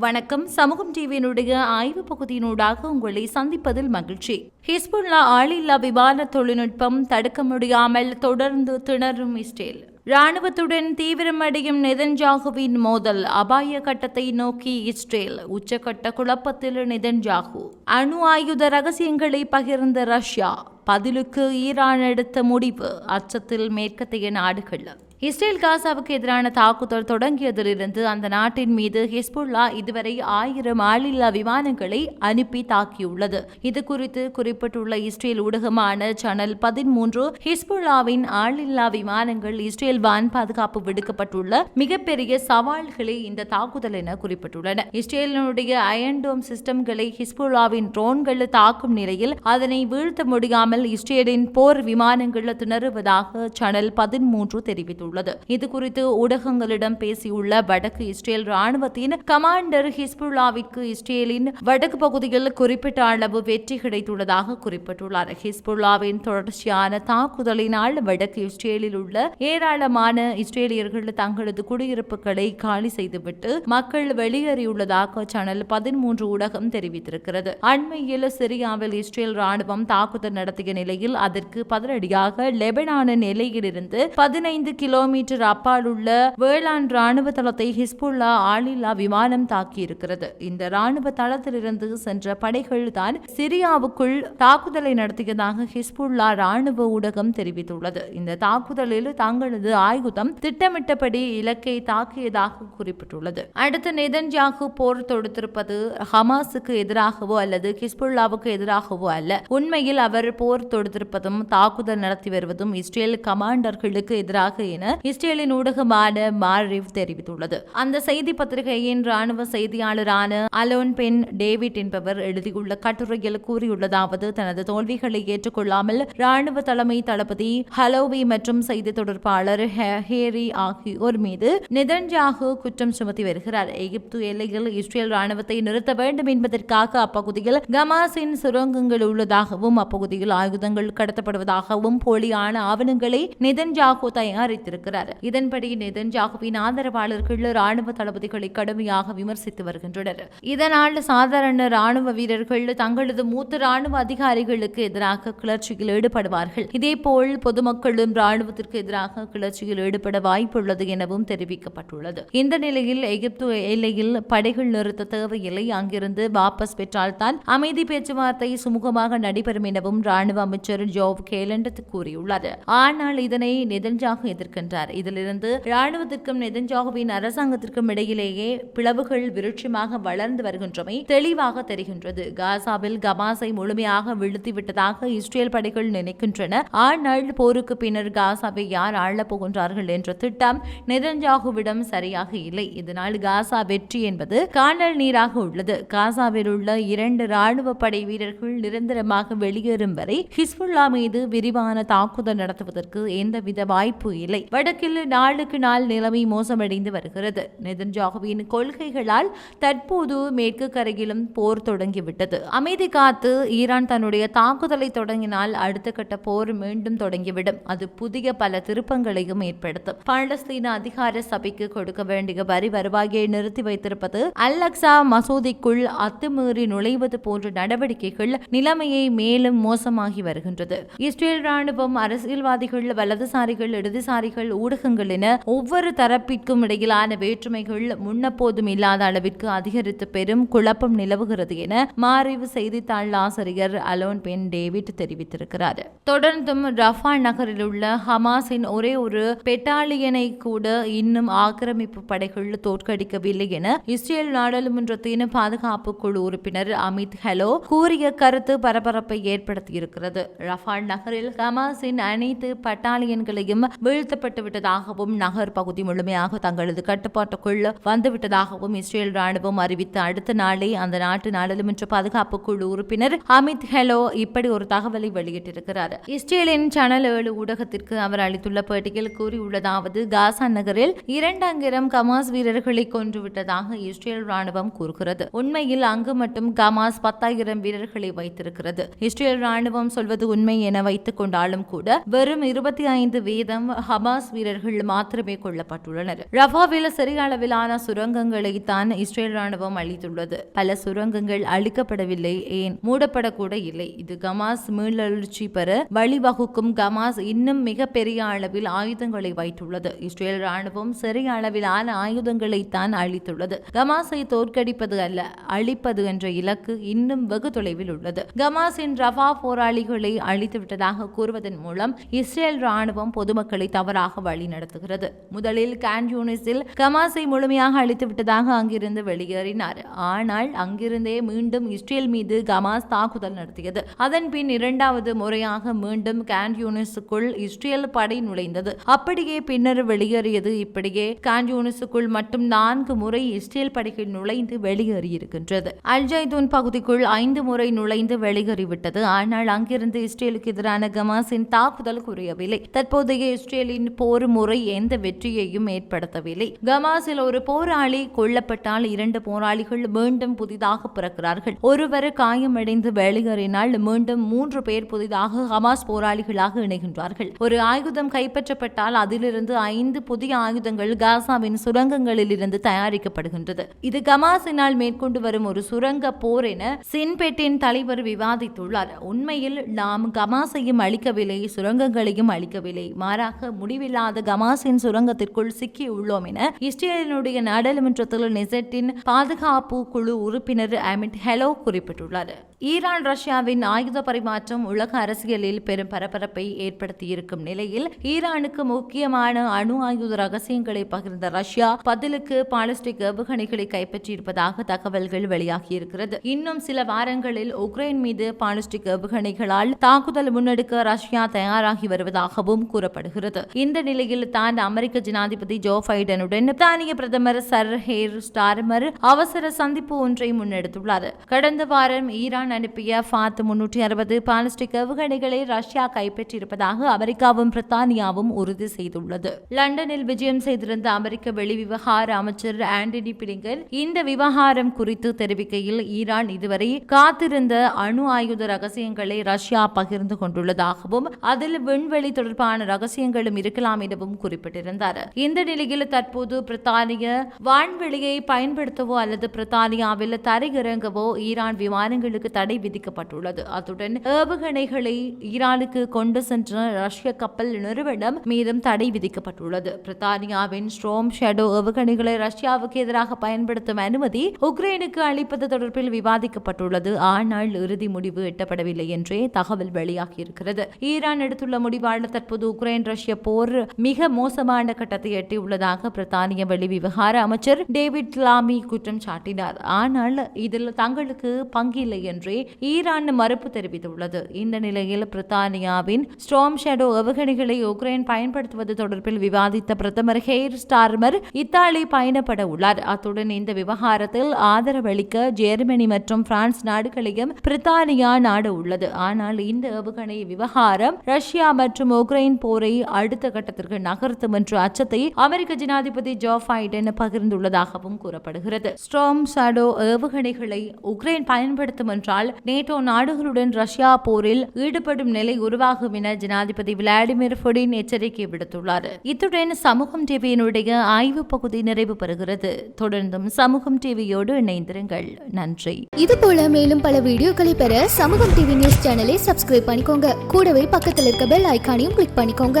வணக்கம். சமூகம் டிவியினுடைய ஆய்வு பகுதியினூடாக உங்களை சந்திப்பதில் மகிழ்ச்சி. ஹிஸ்புல்லா ஆளில்லா விமான தொழில்நுட்பம் தடுக்க முடியாமல் தொடர்ந்து திணறும் இஸ்ரேல். ராணுவத்துடன் தீவிரமடையும் நெதன்ஜாகுவின் மோதல் அபாய கட்டத்தை நோக்கி இஸ்ரேல் உச்சக்கட்ட குழப்பத்தில் நெதன்ஜாகு. அணு ஆயுத ரகசியங்களை பகிர்ந்த ரஷ்யா பதிலுக்கு ஈரான் எடுத்த முடிவு அச்சத்தில் மேற்கத்தைய நாடுகள். இஸ்ரேல் காசாவுக்கு எதிரான தாக்குதல் தொடங்கியதிலிருந்து அந்த நாட்டின் மீது ஹிஸ்புல்லா இதுவரை ஆயிரம் ஆளில்லா விமானங்களை அனுப்பி தாக்கியுள்ளது. இது குறித்து குறிப்பிட்டுள்ள இஸ்ரேல் ஊடகமான சேனல் பதிமூன்று ஹிஸ்புல்லாவின் ஆளில்லா விமானங்கள் இஸ்ரேல் வான் பாதுகாப்பு விடுக்கப்பட்டுள்ள மிகப்பெரிய சவால்களே இந்த தாக்குதல் என குறிப்பிட்டுள்ளன. இஸ்ரேலினுடைய அயன்டோம் சிஸ்டம்களை ஹிஸ்புல்லாவின் ட்ரோன்கள் தாக்கும் நிலையில் அதனை வீழ்த்த முடியாமல் இஸ்ரேலின் போர் விமானங்கள் திணறுவதாக சேனல் பதிமூன்று தெரிவித்துள்ளது. கூறியுள்ளது இதுகுறித்து ஊடகங்களிடம் பேசியுள்ள வடக்கு இஸ்ரேல் ராணுவத்தின் கமாண்டர் ஹிஸ்புல்லாவிற்கு இஸ்ரேலின் வடக்கு பகுதியில் குறிப்பிட்ட அளவு வெற்றி கிடைத்துள்ளதாக குறிப்பிட்டுள்ளார். ஹிஸ்புல்லாவின் தொடர்ச்சியான தாக்குதலினால் வடக்கு இஸ்ரேலில் உள்ள ஏராளமான இஸ்ரேலியர்கள் தங்களது குடியிருப்புகளை காலி செய்துவிட்டு மக்கள் வெளியேறியுள்ளதாக சேனல் பதிமூன்று ஊடகம் தெரிவித்திருக்கிறது. அண்மையில் சிரியாவில் இஸ்ரேல் ராணுவம் தாக்குதல் நடத்திய நிலையில் அதற்கு பதிலடியாக லெபனானின் எல்லையிலிருந்து பதினைந்து கிலோ கிலோமீட்டர் அப்பால் உள்ள வேளாண் ராணுவ தளத்தை ஹிஸ்புல்லா ஆளில்லா விமானம் தாக்கியிருக்கிறது. இந்த ராணுவ தளத்திலிருந்து சென்ற படைகள் தான் சிரியாவுக்குள் தாக்குதலை நடத்தியதாக ஹிஸ்புல்லா ராணுவ ஊடகம் தெரிவித்துள்ளது. இந்த தாக்குதலில் தங்களது ஆயுதம் திட்டமிட்டபடி இலக்கை தாக்கியதாக குறிப்பிட்டுள்ளது. அடுத்து நெதன்ஜாகு போர் தொடுத்திருப்பது ஹமாஸுக்கு எதிராகவோ அல்லது ஹிஸ்புல்லாவுக்கு எதிராகவோ அல்ல. உண்மையில் அவர் போர் தொடுத்திருப்பதும் தாக்குதல் நடத்தி வருவதும் இஸ்ரேல் கமாண்டர்களுக்கு எதிராக என இஸ்ரேலின் ஊடகமான மாரிவ் தெரிவித்துள்ளது. அந்த செய்தி பத்திரிகையின் ராணுவ செய்தியாளரான அலோன் பென் டேவிட் என்பவர் எழுதியுள்ள கட்டுரையில் கூறியுள்ளதாவது தனது தோல்விகளை ஏற்றுக்கொள்ளாமல் ராணுவ தலைமை தளபதி ஹலோவி மற்றும் செய்தி தொடர்பாளர் ஹேரி ஆகியோர் மீது நிதன்ஜாகு குற்றம் சுமத்தி வருகிறார். எகிப்து எல்லையில் இஸ்ரேல் ராணுவத்தை நிறுத்த வேண்டும் என்பதற்காக அப்பகுதியில் கமாஸின் சுரங்கங்கள் உள்ளதாகவும் அப்பகுதியில் ஆயுதங்கள் கடத்தப்படுவதாகவும் போலியான ஆவணங்களை நிதன்ஜாகு தயாரித்திருக்கிறார். இதன்படி நெதன்ஜாகுவின் ஆதரவாளர்கள் ராணுவ தளபதிகளை கடுமையாக விமர்சித்து வருகின்றனர். இதனால் சாதாரண ராணுவ வீரர்கள் தங்களது மூத்த ராணுவ அதிகாரிகளுக்கு எதிராக கிளர்ச்சியில் ஈடுபடுவார்கள். இதேபோல் பொதுமக்களும் ராணுவத்திற்கு எதிராக கிளர்ச்சியில் ஈடுபட வாய்ப்புள்ளது எனவும் தெரிவிக்கப்பட்டுள்ளது. இந்த நிலையில் எகிப்து எல்லையில் படைகள் நிறுத்த தேவையில்லை. அங்கிருந்து வாபஸ் பெற்றால்தான் அமைதி பேச்சுவார்த்தை சுமூகமாக நடைபெறும் எனவும் ராணுவ அமைச்சர் ஜோவ் கேலண்ட் கூறியுள்ளார். ஆனால் இதனை நெதன்ஜாகு எதிர்க்கின்றார் சென்றார். இதிலிருந்து இராணுவத்திற்கும் நெதஞ்சாகுவின் அரசாங்கத்திற்கும் இடையிலேயே பிளவுகள் விருட்சமாக வளர்ந்து வருகின்றமை தெளிவாக தெரிகின்றது. காசாவில் கமாஸை முழுமையாக வீழ்த்திவிட்டதாக இஸ்ரேல் படைகள் நினைக்கின்றன. ஆனால் போருக்கு பின்னர் காசாவை யார் ஆளப் போகின்றார்கள் என்ற திட்டம் நெதஞ்சாகுவிடம் சரியாக இல்லை. இதனால் காசா வெற்றி என்பது காணல் நீராக உள்ளது. காசாவில் உள்ள இரண்டு ராணுவ படை வீரர்கள் நிரந்தரமாக வெளியேறும் வரை ஹிஸ்புல்லா மீது விரிவான தாக்குதல் நடத்துவதற்கு எந்தவித வாய்ப்பு இல்லை. வடக்கில் நாளுக்கு நாள் நிலைமை மோசமடைந்து வருகிறது. நெதன்ஜாகுவின் கொள்கைகளால் தற்போது மேற்கு கரையிலும் போர் தொடங்கிவிட்டது. அமைதி காத்து ஈரான் தன்னுடைய தாக்குதலை தொடங்கினால் அடுத்த கட்ட போர் மீண்டும் தொடங்கிவிடும். அது புதிய பல திருப்பங்களையும் ஏற்படுத்தும். பாலஸ்தீன அதிகார சபைக்கு கொடுக்க வேண்டிய வரி வருவாயை நிறுத்தி வைத்திருப்பது அல்லக்சா மசூதிக்குள் அத்துமீறி நுழைவது போன்ற நடவடிக்கைகள் நிலைமையை மேலும் மோசமாகி வருகின்றது. இஸ்ரேல் ராணுவம் அரசியல்வாதிகள் வலதுசாரிகள் இடதுசாரிகள் ஊடகங்கள் என ஒவ்வொரு தரப்பிற்கும் இடையிலான வேற்றுமைகள் முன்னப்போதும் இல்லாத அளவிற்கு அதிகரித்து பெரும் குழப்பம் நிலவுகிறது என மாறிவு செய்தித்தாள் ஆசிரியர் அலோன் பென் டேவிட் தெரிவித்திருக்கிறார். தொடர்ந்தும் ரஃபா நகரில் உள்ள ஹமாஸின் ஒரே ஒரு பெட்டாலியனை கூட இன்னும் ஆக்கிரமிப்பு படைகள் தோற்கடிக்கவில்லை என இஸ்ரேல் நாடாளுமன்றத்தின் பாதுகாப்பு குழு உறுப்பினர் அமித் ஹலோ கூறிய கருத்து பரபரப்பை ஏற்படுத்தியிருக்கிறது. ரஃபால் நகரில் ஹமாஸின் அனைத்து பட்டாலியன்களையும் வீழ்த்தப்பட்டு விட்டதாகவும் நகர் பகுதி முழுமையாக தங்களது கட்டுப்பாட்டுக்குள் வந்துவிட்டதாகவும் இஸ்ரேல் ராணுவம் அறிவித்த அடுத்த நாளே அந்த நாட்டு நாடாளுமன்ற பாதுகாப்பு குழு உறுப்பினர் அமித் ஹெலோ இப்படி ஒரு தகவலை வெளியிட்டிருக்கிறார். இஸ்ரேலின் சேனல் ஏழு ஊடகத்திற்கு அவர் அளித்துள்ள பேட்டியில் கூறியுள்ளதாவது காசா நகரில் இரண்டாங்கிரம் கமாஸ் வீரர்களை கொன்றுவிட்டதாக இஸ்ரேல் ராணுவம் கூறுகிறது. உண்மையில் அங்கு மட்டும் கமாஸ் பத்தாயிரம் வீரர்களை வைத்திருக்கிறது. இஸ்ரேல் ராணுவம் சொல்வது உண்மை என வைத்துக் கொண்டாலும் கூட வெறும் இருபத்தி ஐந்து வீதம் ஹமாஸ் ஹமாஸ் வீரர்கள் மாத்திரமே கொல்லப்பட்டுள்ளனர். ரஃபாவில் சிறிய அளவிலான சுரங்கங்களை தான் இஸ்ரேல் ராணுவம் அளித்துள்ளது. பல சுரங்கங்கள் அழிக்கப்படவில்லை ஏன்? மூடப்படக்கூட இல்லை. இது கமாஸ் மீளெழுச்சி பெற வழிவகுக்கும். கமாஸ் இன்னும் மிகப்பெரிய அளவில் ஆயுதங்களை வைத்துள்ளது. இஸ்ரேல் ராணுவம் சிறிய அளவிலான ஆயுதங்களை தான் அளித்துள்ளது. கமாஸை தோற்கடிப்பது அல்ல அழிப்பது என்ற இலக்கு இன்னும் வெகு தொலைவில் உள்ளது. கமாஸின் ரஃபா போராளிகளை அழித்துவிட்டதாக கூறுவதன் மூலம் இஸ்ரேல் ராணுவம் பொதுமக்களை தவறாக வழிநடத்துகிறது முதலில் கான்யூனிஸில் கமாஸை முழுமையாக அழித்து விட்டதாக அங்கிருந்து வெளியேறினார். ஆனால் அங்கிருந்தே மீண்டும் இஸ்ரேல் மீது கமாஸ் தாக்குதல் நடத்தியது. அதன் பின் இரண்டாவது முறையாக மீண்டும் கான்யூனிஸுக்குள் இஸ்ரேல் படை நுழைந்தது. அப்படியே பின்னர் வெளியேறியது. இப்படியே கான்யூனிஸுக்குள் மட்டும் நான்கு முறை இஸ்ரேல் படைகள் நுழைந்து வெளியேறியிருக்கின்றது. அல்ஜைதூன் பகுதிக்குள் ஐந்து முறை நுழைந்து வெளியேறிவிட்டது. ஆனால் அங்கிருந்து இஸ்ரேலுக்கு எதிரான கமாஸின் தாக்குதல் குறையவில்லை. தற்போதைய இஸ்ரேலின் போர் முறை எந்த வெற்றியையும் ஏற்படுத்தவில்லை. கமாஸில் ஒரு போராளி கொல்லப்பட்டால் இரண்டு போராளிகள் மீண்டும் புதிதாக பிறக்கிறார்கள். ஒருவர் காயமடைந்து வெளியேறினால் மீண்டும் மூன்று பேர் புதிதாக ஹமாஸ் போராளிகளாக இணைகின்றார்கள். ஒரு ஆயுதம் கைப்பற்றப்பட்டால் அதிலிருந்து ஐந்து புதிய ஆயுதங்கள் காசாவின் சுரங்கங்களில் இருந்து தயாரிக்கப்படுகின்றது. இது கமாஸினால் மேற்கொண்டு வரும் ஒரு சுரங்க போர் என சின்பெட்டின் தலைவர் விவாதித்துள்ளார். உண்மையில் நாம் கமாஸையும் அளிக்கவில்லை சுரங்கங்களையும் அளிக்கவில்லை மாறாக முடிவில்லாத கமாசின் சுரங்கத்திற்குள் சிக்கியுள்ளோம் என இஸ்ரேலினுடைய நாடாளுமன்றத்தில் நெசட்டின் பாதுகாப்பு குழு உறுப்பினர் அமித் ஹெலோ குறிப்பிட்டுள்ளார். ஈரான் ரஷ்யாவின் ஆயுத பரிமாற்றம் உலக அரசியலில் பெரும் பரபரப்பை ஏற்படுத்தியிருக்கும் நிலையில் ஈரானுக்கு முக்கியமான அணு ஆயுத ரகசியங்களை பகிர்ந்த ரஷ்யா பதிலுக்கு பாலிஸ்டிக் ஏவுகணைகளை கைப்பற்றியிருப்பதாக தகவல்கள் வெளியாகியிருக்கிறது. இன்னும் சில வாரங்களில் உக்ரைன் மீது பாலிஸ்டிக் ஏவுகணைகளால் தாக்குதல் முன்னெடுக்க ரஷ்யா தயாராகி வருவதாகவும் கூறப்படுகிறது. இந்த நிலையில் தான் அமெரிக்க ஜனாதிபதி ஜோ பைடனுடன் பிரித்தானிய பிரதமர் சர் ஹேர் ஸ்டார்மர் அவசர சந்திப்பு ஒன்றை முன்னெடுத்துள்ளார். கடந்த வாரம் ஈரான் அனுப்பிய ஃபாத் முன்னூற்றி அறுபது பாலிஸ்டிக் ஏவுகணைகளை ரஷ்யா கைப்பற்றியிருப்பதாக அமெரிக்காவும் பிரித்தானியாவும் உறுதி செய்துள்ளது. லண்டனில் விஜயம் செய்திருந்த அமெரிக்க வெளிவிவகார அமைச்சர் ஆண்டனி பிளிங்கன் இந்த விவகாரம் குறித்து தெரிவிக்கையில் ஈரான் இதுவரை காத்திருந்த அணு ஆயுத ரகசியங்களை ரஷ்யா பகிர்ந்து கொண்டுள்ளதாகவும் அதில் விண்வெளி தொடர்பான ரகசியங்களும் இருக்கலாம் எனவும் குறிப்பிட்டிருந்தார். இந்த நிலையில் தற்போது பிரித்தானிய வான்வெளியை பயன்படுத்தவோ அல்லது பிரித்தானியாவில் தரையிறங்கவோ ஈரான் விமானங்களுக்கு தடை விதிக்கப்பட்டுள்ளது. அத்துடன் ஏவுகணைகளை ஈரானுக்கு கொண்டு சென்ற ரஷ்ய கப்பல் நிறுவனம் மீதும் தடை விதிக்கப்பட்டுள்ளது. பிரித்தானியாவின் ஸ்ட்ரோம் ஷேடோ ஏவுகணைகளை ரஷ்யாவுக்கு எதிராக பயன்படுத்தும் அனுமதி உக்ரைனுக்கு அளிப்பது தொடர்பில் விவாதிக்கப்பட்டுள்ளது. ஆனால் இறுதி முடிவு எட்டப்படவில்லை என்றே தகவல் வெளியாகியிருக்கிறது. ஈரான் எடுத்துள்ள முடிவால் தற்போது உக்ரைன் ரஷ்ய போர் மிக மோசமான கட்டத்தை எட்டியுள்ளதாக பிரித்தானிய வெளி விவகார அமைச்சர் டேவிட் லாமி குற்றம் சாட்டினார். ஆனால் இதில் தங்களுக்கு பங்கில்லை என்றே ஈரான் மறுப்பு தெரிவித்துள்ளது. இந்த நிலையில் பிரித்தானியாவின் ஸ்டோம் ஷேடோ ஏவுகணைகளை உக்ரைன் பயன்படுத்துவது தொடர்பில் விவாதித்த பிரதமர் ஹெய்ர் ஸ்டார்மர் இத்தாலி பயணப்பட உள்ளார். அத்துடன் இந்த விவகாரத்தில் ஆதரவளிக்க ஜெர்மனி மற்றும் பிரான்ஸ் நாடுகளையும் பிரித்தானியா நாடு உள்ளது. ஆனால் இந்த ஏவுகணை விவகாரம் ரஷ்யா மற்றும் உக்ரைன் போரை அடுத்த கட்டத்திற்கு நகர்த்தும் என்ற அச்சத்தை அமெரிக்க ஜனாதிபதி ஜோ பைடன் பகிர்ந்துள்ளதாகவும் கூறப்படுகிறது. ஸ்ட்ரோம் ஷாடோ ஏவுகணைகளை உக்ரைன் பயன்படுத்தும் என்றால் நேட்டோ நாடுகளுடன் ரஷ்யா போரில் ஈடுபடும் நிலை உருவாகும் என ஜனாதிபதி விளாடிமிர் புடின் எச்சரிக்கை விடுத்துள்ளார். இத்துடன் சமூகம் டிவியினுடைய ஆய்வு பகுதி நிறைவு பெறுகிறது. தொடர்ந்தும் சமூகம் டிவியோடு இணைந்திருங்கள். நன்றி. இது போல மேலும் பல வீடியோக்களை பெற சமூகம் டிவி நியூஸ் சேனலை சப்ஸ்கிரைப் பண்ணிக்கோங்க. கூடவே பக்கத்தில் இருக்க பெல் ஐகானையும் கிளிக் பண்ணிக்கோங்க.